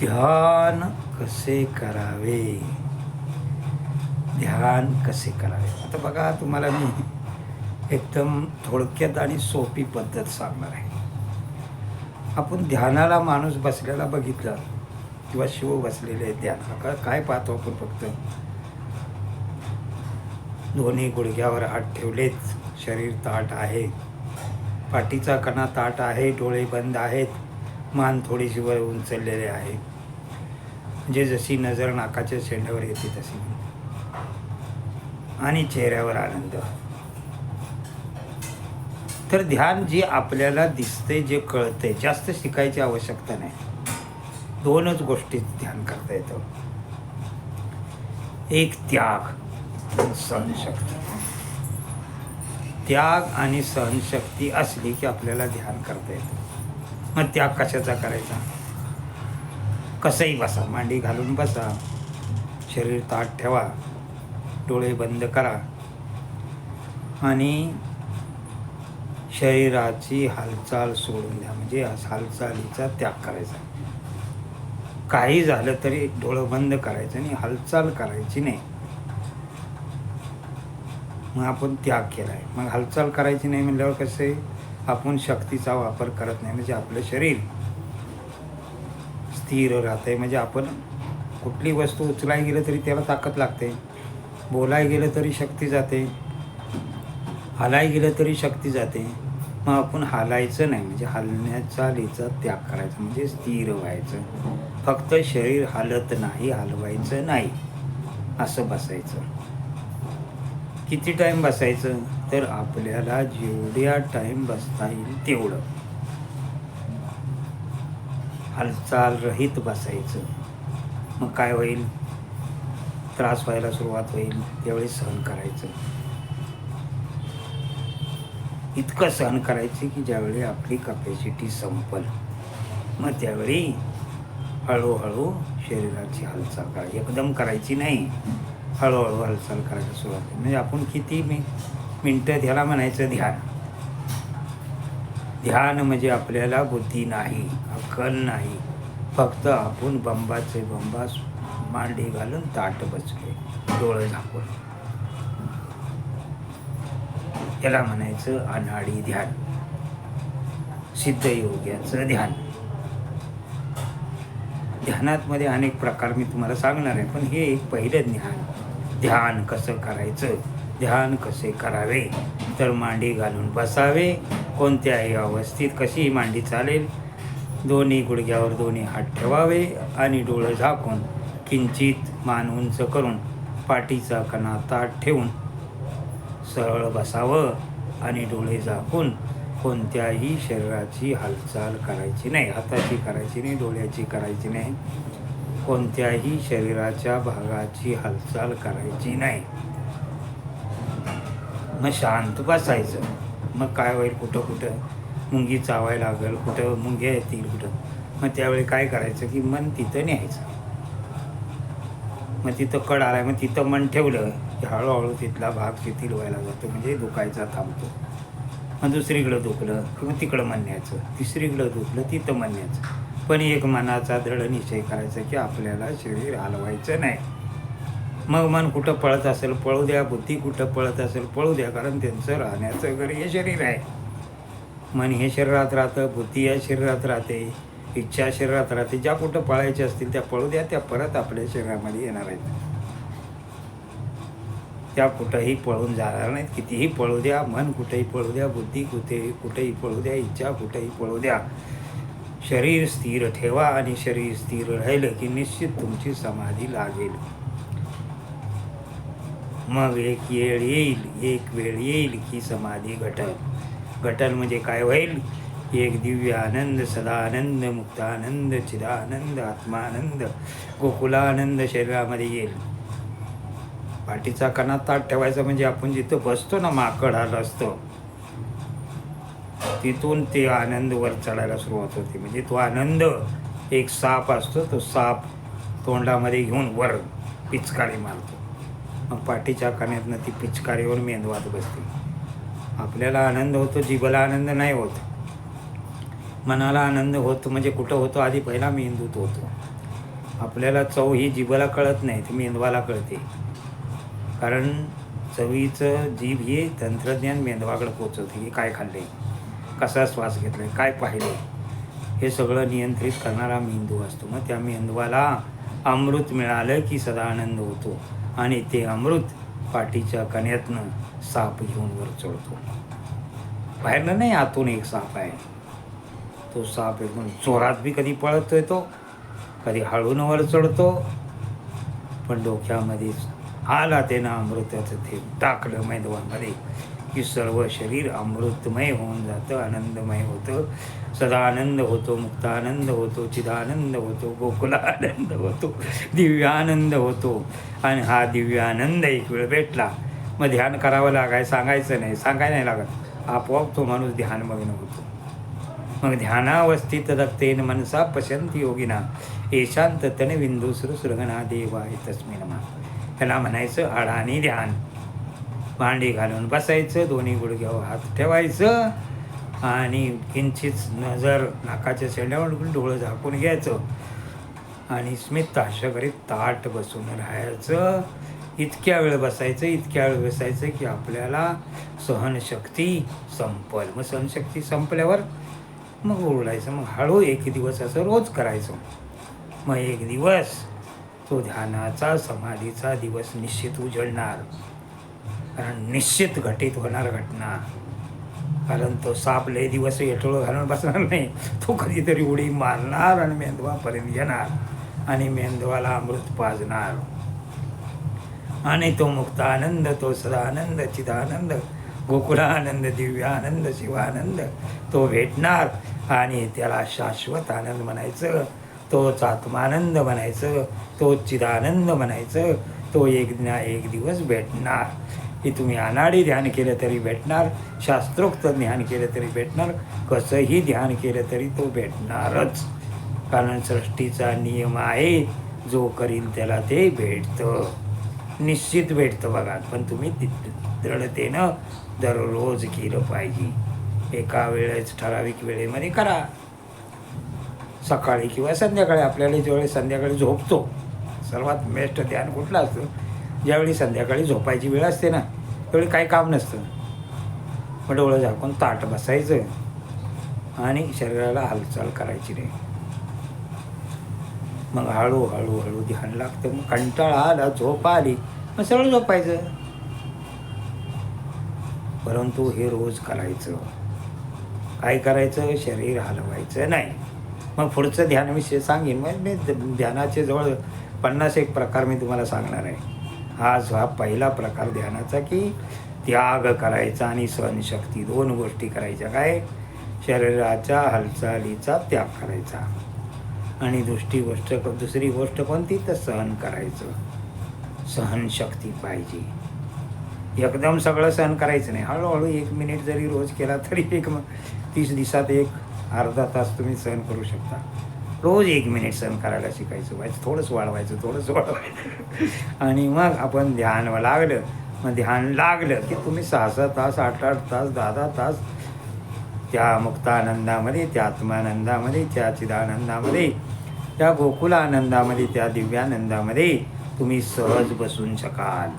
ध्यान कसे करावे? ध्यान कसे करावे? आता बघा तुम्हाला मी एकदम थोडक्यात आणि सोपी पद्धत सांगणार आहे. आपण ध्यानाला माणूस बसलेला बघितला किंवा शिव बसलेले ध्यान काय पाहतो आपण फक्त? दोन्ही गुडघ्यावर हात ठेवलेत शरीर ताट आहे. पाठीचा कणा ताट आहे डोळे बंद आहेत मान थोडीशी वर उंचललेले आहे म्हणजे जशी नजर नाकाच्या शेंड्यावर येते तशी. आणि चेहऱ्यावर आनंद. तर ध्यान जे आपल्याला दिसते जे कळते जास्त शिकायची आवश्यकता नाही. दोनच गोष्टीत ध्यान करता येतं. एक त्याग सहनशक्ती. त्याग आणि सहनशक्ती असली की आपल्याला ध्यान करता येतं. मग त्याग कशाचा करायचा? कसंही बसा मांडी घालून बसा. शरीर ताट ठेवा. डोळे बंद करा. आणि शरीराची हालचाल सोडून द्या. म्हणजे हालचालीचा त्याग करायचा. काही झालं तरी डोळं बंद करायचं आणि हालचाल करायची नाही. मग आपण त्याग केला आहे मग हालचाल करायची नाही म्हणल्यावर कसे आपण शक्तीचा वापर करत नाही. म्हणजे आपलं शरीर. स्थिर राहते म्हणजे आपण कुठली वस्तू उचलाय गेलं तरी त्याला ताकद लागते. बोलाय गेलं तरी शक्ती जाते. हलाय गेलं तरी शक्ती जाते. मग आपण हालायचं नाही. म्हणजे हलण्याचा लिचा त्याग करायचा. म्हणजे स्थिर व्हायचं. फक्त शरीर हालत नाही हलवायचं नाही. असं बसायचं. किती टाईम बसायचं? तर आपल्याला जेवढ्या टाईम बसता येईल तेवढं. हालचाल रहित बसायचं. मग काय होईल? त्रास व्हायला सुरुवात होईल त्यावेळी सहन करायचं. इतकं सहन करायचं की ज्यावेळी आपली कपॅसिटी संपल मग त्यावेळी हळूहळू शरीराची हालचाल करायची एकदम करायची नाही. हळूहळू हालचाल करायला सुरुवात. म्हणजे आपण किती मी मिनटं ध्याला म्हणायचं ध्यान. ध्यान म्हणजे आपल्याला बुद्धी नाही अक्कल नाही. फक्त आपण बंबाचे बंबास मांडी घालून ताट बसले डोळं झाकून. याला म्हणायचं अनाडी ध्यान. सिद्धयोग्याचं ध्यान. ध्यानात मध्ये अनेक प्रकार मी तुम्हाला सांगणार आहे पण हे एक पहिलं ध्यान ध्यान कसं करायचं? ध्यान कसे करावे? तर मांडी घालून बसावे. कोणत्याही अवस्थेत कशी मांडी चालेल? दोन्ही गुडघ्यावर दोन्ही हात ठेवावे आणि डोळं झाकून किंचित मान उंच करून पाठीचा कणा ताट ठेवून सरळ बसावं आणि डोळे झाकून कोणत्याही शरीराची हालचाल करायची नाही हाताची करायची नाही डोळ्याची करायची नाही. कोणत्याही शरीराच्या भागाची हालचाल करायची नाही. मग शांत बसायचं. मग काय होईल कुठं कुठं? मुंगी चावायला लागेल कुठं मुंग्या येतील कुठं? मग त्यावेळी काय करायचं की मन तिथं न्यायचं. मग तिथं कड आलाय मग तिथं मन ठेवलं की हळूहळू तिथला भाग शिथिल व्हायला जातो म्हणजे दुखायचा थांबतो. मग दुसरीकडं दुखलं किंवा तिकडं म्हणण्याचं तिसरीकडं दुखलं तिथं म्हणण्याचं पण एक मनाचा दृढ निश्चय करायचा की आपल्याला शरीर हलवायचं नाही. मग मन कुठं पळत असेल पळू द्या बुद्धी कुठं पळत असेल पळू द्या कारण त्यांचं राहण्याचं घर हे शरीर आहे. मन हे शरीरात राहतं बुद्धी या शरीरात राहते इच्छा शरीरात राहते. ज्या कुठं पळायच्या असतील त्या पळू द्या त्या परत आपल्या शरीरामध्ये येणार आहेत. त्या कुठंही पळून जाणार नाहीत. कितीही पळू द्या मन कुठेही पळू द्या बुद्धी कुठेही कुठेही पळू द्या इच्छा कुठेही पळू द्या. शरीर स्थिर ठेवा आणि शरीर स्थिर राहिलं की निश्चित तुमची समाधी लागेल. मग एक वेळ येईल एक वेळ येईल की समाधी घटल. घटल म्हणजे काय होईल एक दिव्य आनंद सदानंद मुक्तानंद चिदानंद आत्मानंद गोकुलानंद शरीरामध्ये येईल. पाठीचा कणा ताट ठेवायचा म्हणजे आपण जिथं बसतो ना माकड आलं असतो तिथून ते आनंद वर चढायला सुरुवात होते. म्हणजे तो आनंद एक साप असतो तो साप तोंडामध्ये घेऊन वर पिचकारी मारतो. मग पाठीच्या कण्यातनं ती पिचकारीवर मेंदवात बसते. आपल्याला आनंद होतो जीवाला आनंद नाही होत. मनाला आनंद होतो म्हणजे कुठं होतो? आधी पहिला मेंदूत होतो. आपल्याला चव ही जीवाला कळत नाही ती मेंदवाला कळते. कारण चवीचं जीभ हे तंत्रज्ञान मेंदवाकडे पोचवते. की काय खाल्ले? कसा श्वास घेतलाय? काय पाहिले? हे सगळं नियंत्रित करणारा मेंदू असतो. मग त्या मेंदवाला अमृत मिळालं की सदा आनंद होतो. आणि ते अमृत पाठीच्या कण्यातनं साप घेऊन वर चढतो. बाहेरनं नाही आतून एक साप आहे. तो साप एकदम जोरात बी कधी पळत येतो कधी हळून वर चढतो पण डोक्यामध्येच आला ते ना अमृताचं ते टाकलं मैदवामध्ये की सर्व शरीर अमृतमय होऊन जातं आनंदमय होतं. सदा आनंद होतो मुक्तानंद होतो चिदानंद होतो गोकुला आनंद होतो दिव्यानंद होतो. आणि हा दिव्यानंद एक वेळ भेटला. मग ध्यान करावं लागाय सांगायचं नाही. सांगायला नाही लागत. आपोआप तो माणूस ध्यानमग्न होतो. मग ध्यानावस्थित दत्तेन मनसा पशंत योगिना. एशांत तन बिंदू सुरसुरगणा देवाय तस्मिन त्याला म्हणायचं अडाणी ध्यान. भांडी घालून बसायचं दोन्ही गुडघ्यावर हात ठेवायचं आणि किंचित नजर नाकाच्या शेंड्यावर डोळं झाकून घ्यायचं. आणि स्मित अशा करीत ताट बसून राहायचं. इतक्या वेळ बसायचं इतक्या वेळ बसायचं की आपल्याला सहनशक्ती संपल. मग सहनशक्ती संपल्यावर मग ओरडायचं मग हळू एक दिवस असं रोज करायचं. मग एक दिवस तो ध्यानाचा समाधीचा दिवस निश्चित उजळणार. कारण निश्चित घटित होणार घटना. कारण तो साप लय दिवस येटोळं घालून बसणार नाही. तो कधीतरी उडी मारणार आणि मेंदवापर्यंत येणार आणि मेंदवाला अमृत पाजणार. आणि तो मुक्त आनंद तो सदानंद चिदानंद गोकुळानंद दिव्यानंद शिवानंद तो भेटणार आणि त्याला शाश्वत आनंद म्हणायचं तोच आत्मानंद म्हणायचं तो चिदानंद म्हणायचं तो एक ना एक दिवस भेटणार. की तुम्ही अनाडी ध्यान केलं तरी भेटणार शास्त्रोक्त ध्यान केलं तरी भेटणार कसंही ध्यान केलं तरी तो भेटणारच. कारण सृष्टीचा नियम आहे जो करील त्याला ते भेटतं. निश्चित भेटतं बघा पण तुम्ही दृढतेनं दररोज केलं पाहिजे. एका वेळेस ठराविक वेळेमध्ये करा. सकाळी किंवा संध्याकाळी आपल्याला ज्यावेळेस संध्याकाळी झोपतो सर्वात बेस्ट ध्यान कुठलं असतं? ज्यावेळी संध्याकाळी झोपायची वेळ असते ना त्यावेळी काही काम नसतं. मग डोळं झाकून ताट बसायचं आणि शरीराला हालचाल करायची नाही. मग हळूहळू हळू ध्यान लागतं मग कंटाळा आला झोप आली मग सरळ झोपायचं. परंतु हे रोज करायचं. काय करायचं? शरीर हलवायचं नाही. मग पुढचं ध्यानविषयी सांगेन. मग मी ध्यानाचे जवळ पन्नास एक प्रकार मी तुम्हाला सांगणार आहे. आज हा पहिला प्रकार ध्यानाचा की त्याग करायचा आणि सहनशक्ती दोन गोष्टी करायच्या. काय? शरीराच्या हालचालीचा त्याग करायचा. आणि दुसरी गोष्ट दुसरी गोष्ट कोणती? तर सहन करायचं. सहनशक्ती पाहिजे. एकदम सगळं सहन करायचं नाही. हळूहळू एक मिनिट जरी रोज केला तरी एक तीस दिवसात एक अर्धा तास तुम्ही सहन करू शकता. रोज एक मिनिट सहन करायला शिकायचं. व्हायचं थोडंसं वाढवायचं थोडंसं वाढवायचं. आणि मग आपण ध्यान लागलं. मग ध्यान लागलं की तुम्ही सहा सहा तास आठ आठ तास दहा दहा तास त्या मुक्तानंदामध्ये त्या आत्मानंदामध्ये त्या चिदानंदामध्ये त्या गोकुल आनंदामध्ये त्या दिव्यानंदामध्ये तुम्ही सहज बसून शकाल.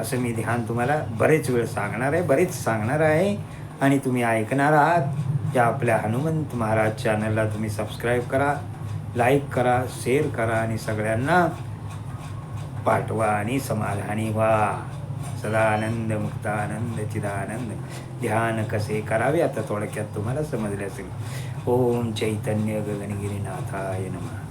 असं मी ध्यान तुम्हाला बरेच वेळ सांगणार आहे बरेच सांगणार आहे. आणि तुम्ही ऐकणार आहात. या आपल्या हनुमंत महाराज चॅनलला तुम्ही सबस्क्राईब करा लाईक करा शेअर करा आणि सगळ्यांना पाठवा आणि समाधानी व्हा. सदा आनंद मुक्त आनंद चिदानंद. ध्यान कसे करावे? आता थोडक्यात तुम्हाला समजले असेल. ओम चैतन्य गगनगिरीनाथाय नमः.